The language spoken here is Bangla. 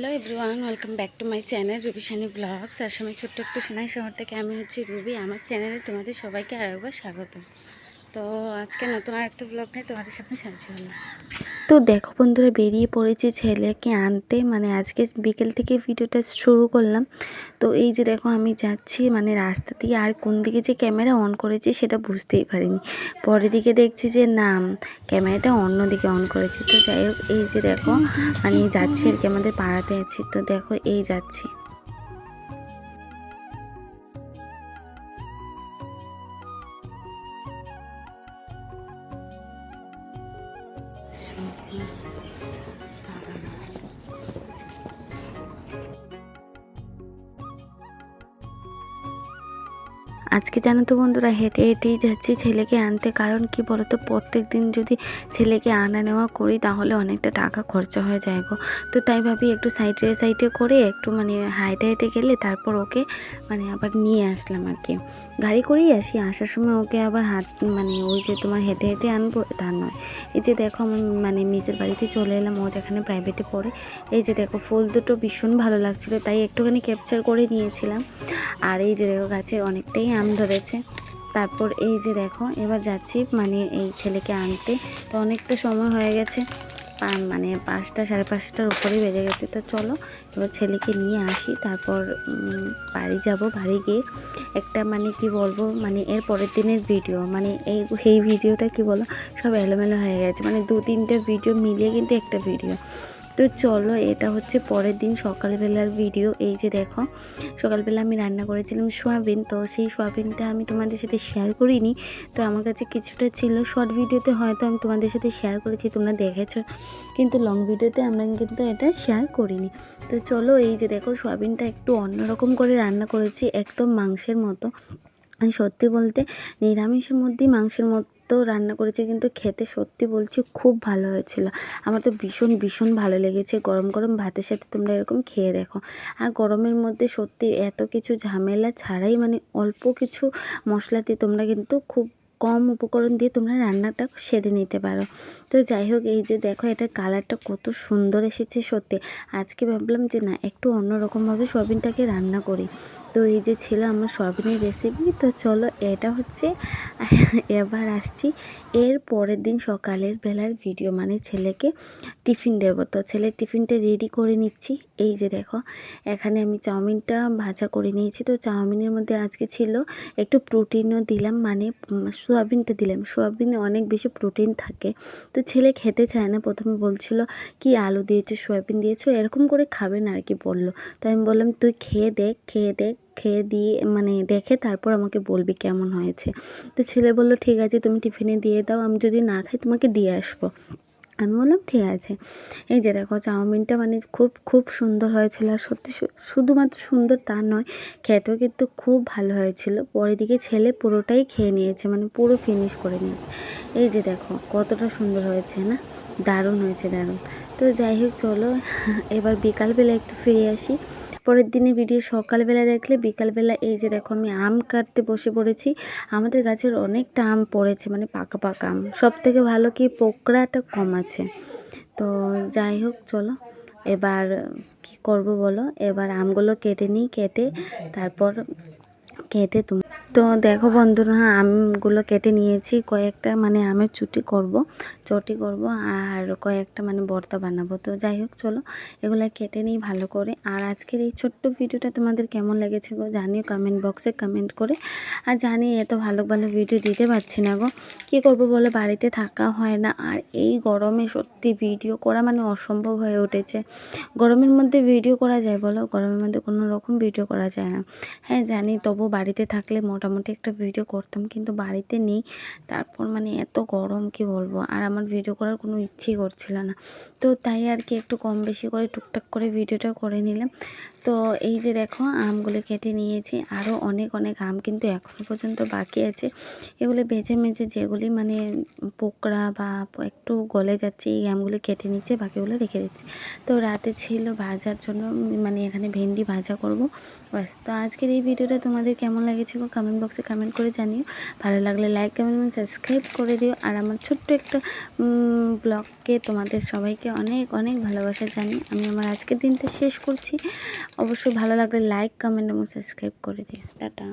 Hello everyone, welcome back to my channel Rubishani blogs. আসামের ছোট্ট একটু সোনাই শহর থেকে আমি হচ্ছি রুবি। আমার চ্যানেলে তোমাদের সবাইকে আরেকবার স্বাগত তো আজকে নতুন আর একটা ব্লগ নিয়ে তোমাদের তো দেখো বন্ধুরা, বেরিয়ে পড়েছি ছেলেকে আনতে। মানে আজকে বিকেল থেকে ভিডিওটা শুরু করলাম। তো এই যে দেখো, আমি যাচ্ছি মানে রাস্তা দিয়ে আর কোন দিকে যে ক্যামেরা অন করেছি সেটা বুঝতেই পারিনি। পরের দিকে দেখছি যে না, ক্যামেরাটা অন্য দিকে অন করেছি। তো যাই হোক, এই যে দেখো মানে যাচ্ছি আর কি আমাদের পাড়াতে আছি। তো দেখো, এই যাচ্ছি। Thank you. আজকে জানো তো বন্ধুরা, হেঁটে হেঁটেই যাচ্ছি ছেলেকে আনতে। কারণ কি বলতো প্রত্যেক দিন যদি ছেলেকে আনা নেওয়া করি, তাহলে অনেকটা টাকা খরচা হয়ে যায় গো। তো তাই ভাবি একটু সাইডে সাইডে করে একটু মানে হাইটে হেঁটে গেলে তারপর ওকে মানে আবার নিয়ে আসলাম আর কি। গাড়ি করেই আসি, আসার সময় ওকে আবার হাত মানে ওই যে তোমার হেঁটে হেঁটে আনব, তা নয়। এই যে দেখো আমার মানে মিসের বাড়িতে চলে এলাম, ও যেখানে প্রাইভেটে পড়ে। এই যে দেখো, ফুল দুটো ভীষণ ভালো লাগছিল, তাই একটুখানি ক্যাপচার করে নিয়েছিলাম। আর এই যে দেখো, গাছে অনেকটাই আম ধরেছে। তারপর এই যে দেখো, এবার যাচ্ছি মানে এই ছেলেকে আনতে। তো অনেকটা সময় হয়ে গেছে মানে পাঁচটা, সাড়ে পাঁচটার উপরেই বেজে গেছে। তো চলো, এবার ছেলেকে নিয়ে আসি, তারপর বাড়ি যাব। বাড়ি গিয়ে একটা মানে কি বলব মানে এর পরের দিনের ভিডিও মানে এই এই ভিডিওটা কি বলো, সব এলোমেলো হয়ে গেছে। মানে দু তিনটে ভিডিও মিলিয়ে কিন্তু একটা ভিডিও। তো চলো, এটা হচ্ছে পরের দিন সকালবেলার ভিডিও এই যে দেখো, সকালবেলা আমি রান্না করেছিলাম সোয়াবিন, তো সেই সোয়াবিনটা আমি তোমাদের সাথে শেয়ার করিনি। তো আমার কাছে কিছুটা ছিল শর্ট ভিডিওতে হয়তো আমি তোমাদের সাথে শেয়ার করেছি, তোমরা দেখেছ। কিন্তু লং ভিডিওতে আমরা কিন্তু এটা শেয়ার করিনি। তো চলো, এই যে দেখো, সোয়াবিনটা একটু অন্যরকম করে রান্না করেছি, একদম মাংসের মতো। সত্যি বলতে, নিরামিষের মধ্যেই মাংসের মতো রান্না করেছি কিন্তু খেতে সত্যি বলছি খুব ভালো হয়েছিল। আমার তো ভীষণ ভীষণ ভালো লেগেছে। গরম গরম ভাতের সাথে তোমরা এরকম খেয়ে দেখো। আর গরমের মধ্যে সত্যি এত কিছু ঝামেলা ছাড়াই মানে অল্প কিছু মশলাতে তোমরা কিন্তু খুব কম উপকরণ দিয়ে তোমরা রান্নাটা সেরে নিতে পারো। তো যাই হোক এই যে দেখো, এটা কালারটা কত সুন্দর এসেছে সত্যি। আজকে ভাবলাম যে না, একটু অন্যরকমভাবে সয়াবিনটাকে রান্না করি। তো এই যে ছিল আমার সয়াবিনের রেসিপি তো চলো এটা হচ্ছে এবার আসছি এর পরের দিন সকালের বেলার ভিডিও মানে ছেলেকে টিফিন দেবো। তো ছেলের টিফিনটা রেডি করে নিচ্ছি। এই যে দেখো, এখানে আমি চাউমিনটা ভাজা করে নিয়েছি। তো চাউমিনের মধ্যে আজকে ছিল একটু প্রোটিনও দিলাম মানে সোয়াবিনটা দিলাম। সোয়াবিনে অনেক বেশি প্রোটিন থাকে। তো ছেলে খেতে চায় না, প্রথমে বলছিল, কি আলু দিয়েছ, সোয়াবিন দিয়েছ? এরকম করে খাবে না আর কি বলল। তো আমি বললাম, তুই খেয়ে দেখ খেয়ে দেখ, খেয়ে দিয়ে মানে দেখে তারপর আমাকে বলবি কেমন হয়েছে। তো ছেলে বলল, ঠিক আছে, তুমি টিফিনে দিয়ে দাও, আমি যদি না খাই তোমাকে দিয়ে আসব। আমি বললাম, ঠিক আছে। এই যে দেখো, চাউমিনটা মানে খুব খুব সুন্দর হয়েছিল। আর সত্যি শুধুমাত্র সুন্দর তা নয়, খেতেও কিন্তু খুব ভালো হয়েছিল। পরের দিকে ছেলে পুরোটাই খেয়ে নিয়েছে মানে পুরো ফিনিশ করে নিয়েছে। এই যে দেখো, কতটা সুন্দর হয়েছে, না? দারুণ হয়েছে, দারুণ। তো যাই হোক, চলো, এবার বিকালবেলা একটু ফিরে আসি। পরের দিনে ভিডিও সকালবেলা দেখলে, বিকালবেলা এই যে দেখো আমি আম কাটতে বসে পড়েছি। আমাদের গাছের অনেকটা আম পড়েছে মানে পাকা পাকা আম। সব থেকে ভালো কি পোকড়াটা কম আছে। তো যাই হোক, চলো। এবার কি করব বলো? এবার আমগুলো কেটে নিই, কেটে তারপর কেটে তুমি তো দেখো বন্ধুরা, আমগুলো কেটে নিয়েছি। কয়েকটা মানে আমের চুটি করব, চটি করব আর কয়েকটা মানে ভর্তা বানাবো। তো যাই হোক, চলো এগুলো কেটে নিই ভালো করে। আর আজকের এই ছোট্ট ভিডিওটা তোমাদের কেমন লেগেছে গো জানিও কমেন্ট বক্সে কমেন্ট করে। আর জানি এত ভালো ভালো ভিডিও দিতে পারছি না গো। কী করব বলো, বাড়িতে থাকা হয় না। আর এই গরমে সত্যি ভিডিও করা মানে অসম্ভব হয়ে উঠেছে। গরমের মধ্যে ভিডিও করা যায় বলো? গরমের মধ্যে কোনো রকম ভিডিও করা যায় না। হ্যাঁ জানি তবু বাড়িতে থাকলে মোটামুটি একটা ভিডিও করতাম, কিন্তু বাড়িতে নেই। তারপর মানে এত গরম, কি বলব? আর আমার ভিডিও করার কোনো ইচ্ছেই করছিল না। তো তাই আর কি একটু কম বেশি করে টুকটাক করে ভিডিওটা করে নিলাম। তো এই যে দেখো, আমগুলো কেটে নিয়েছি। আরও অনেক অনেক আম কিন্তু এখনও পর্যন্ত বাকি আছে। এগুলো বেছে মেঝে যেগুলি মানে পোকরা বা একটু গলে যাচ্ছে, এই আমগুলো কেটে নিচ্ছে, বাকিগুলো রেখে দিচ্ছি। তো রাতে ছিল ভাজার জন্য মানে এখানে ভেন্ডি ভাজা করব। ব্যাস, তো আজকের এই ভিডিওটা তোমাদের কেমন লেগেছিল কমেন্ট বক্সে কমেন্ট করে জানিও। ভালো লাগলে লাইক কমেন্ট সাবস্ক্রাইব করে দিও। আর আমার ছোট্ট একটা ব্লগকে তোমাদের সবাইকে অনেক অনেক ভালোবাসা জানি আমি আমার আজকের দিনটা শেষ করছি। অবশ্যই ভালো লাগলে লাইক কমেন্ট এবং সাবস্ক্রাইব করে দিও। টাটা।